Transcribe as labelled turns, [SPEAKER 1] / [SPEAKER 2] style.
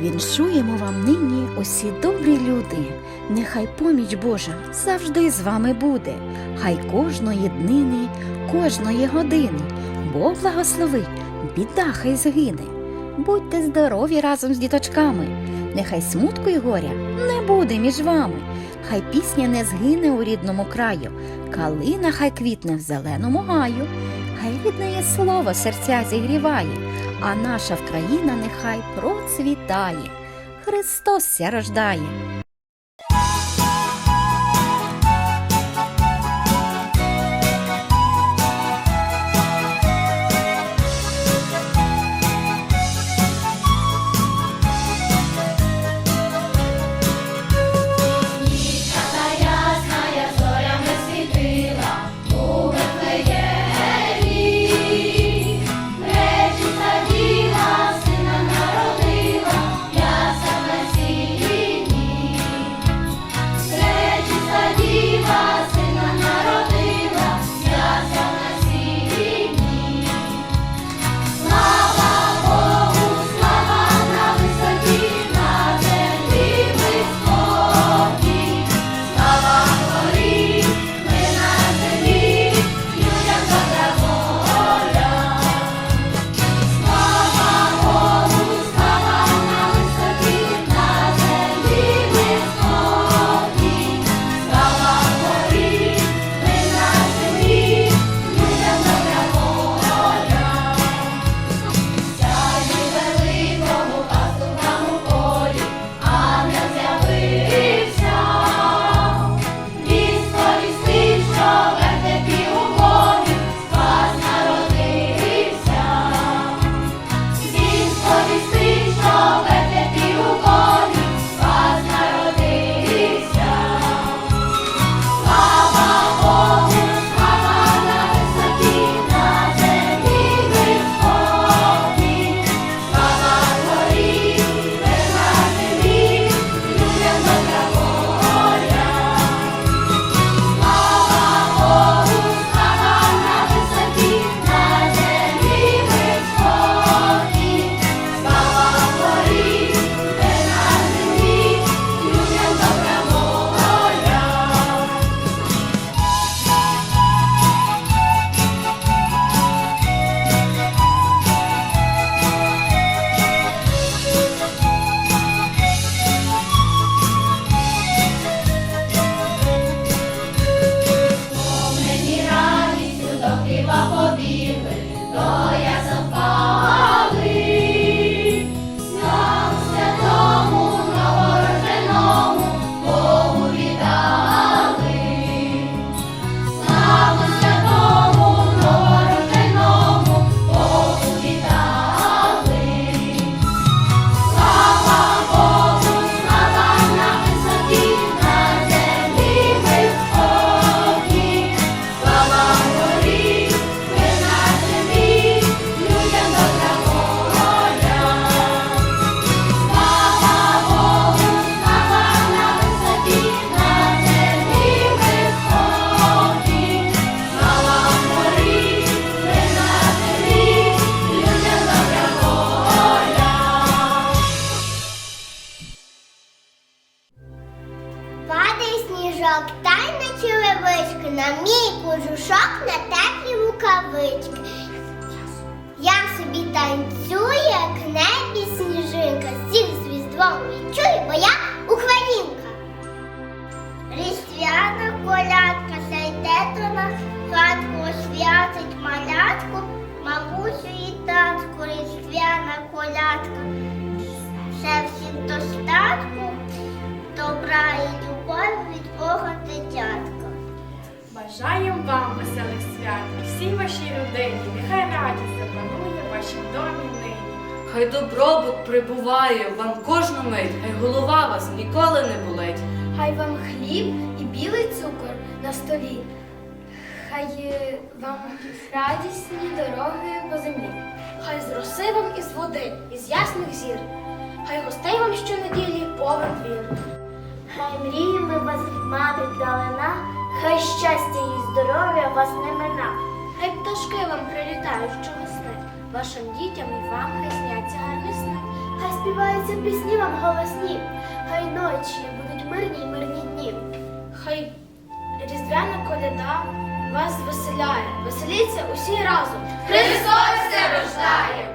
[SPEAKER 1] Віншуємо вам нині усі добрі люди. Нехай поміч Божа завжди з вами буде. Хай кожної днини, кожної години Бог благословить, біда хай згине. Будьте здорові разом з діточками. Нехай смутку й горя не буде між вами. Хай пісня не згине у рідному краю, калина хай квітне в зеленому гаю, рідне слово серця зігріває, а наша Вкраїна нехай процвітає. Христос ся рождає.
[SPEAKER 2] На черевички, на мій кожушок, на теплі рукавички. Я собі танцюю, як небі сніжинка, всіх звіздвом
[SPEAKER 3] Бажаємо вам веселих свят і всій вашій родині. Нехай радість запанує в вашім домі нині.
[SPEAKER 4] Хай добробут прибуває вам кожну мить, хай голова вас ніколи не болить.
[SPEAKER 5] Хай вам хліб і білий цукор на столі. Хай вам радісні дороги по землі. Хай з роси вам із води, із ясних зір. Хай гостей вам щонеділі повен двір.
[SPEAKER 2] Хай мріями вас мати далина, хай щастя і здоров'я вас не мина.
[SPEAKER 5] Хай пташки вам прилітають щовесни. Вашим дітям і вам хай сняться гарні сни. хай співаються пісні вам голосні, хай ночі будуть мирні й мирні дні. Хай різдвяна коляда вас звеселяє, веселіться усі разом. Христос рождає!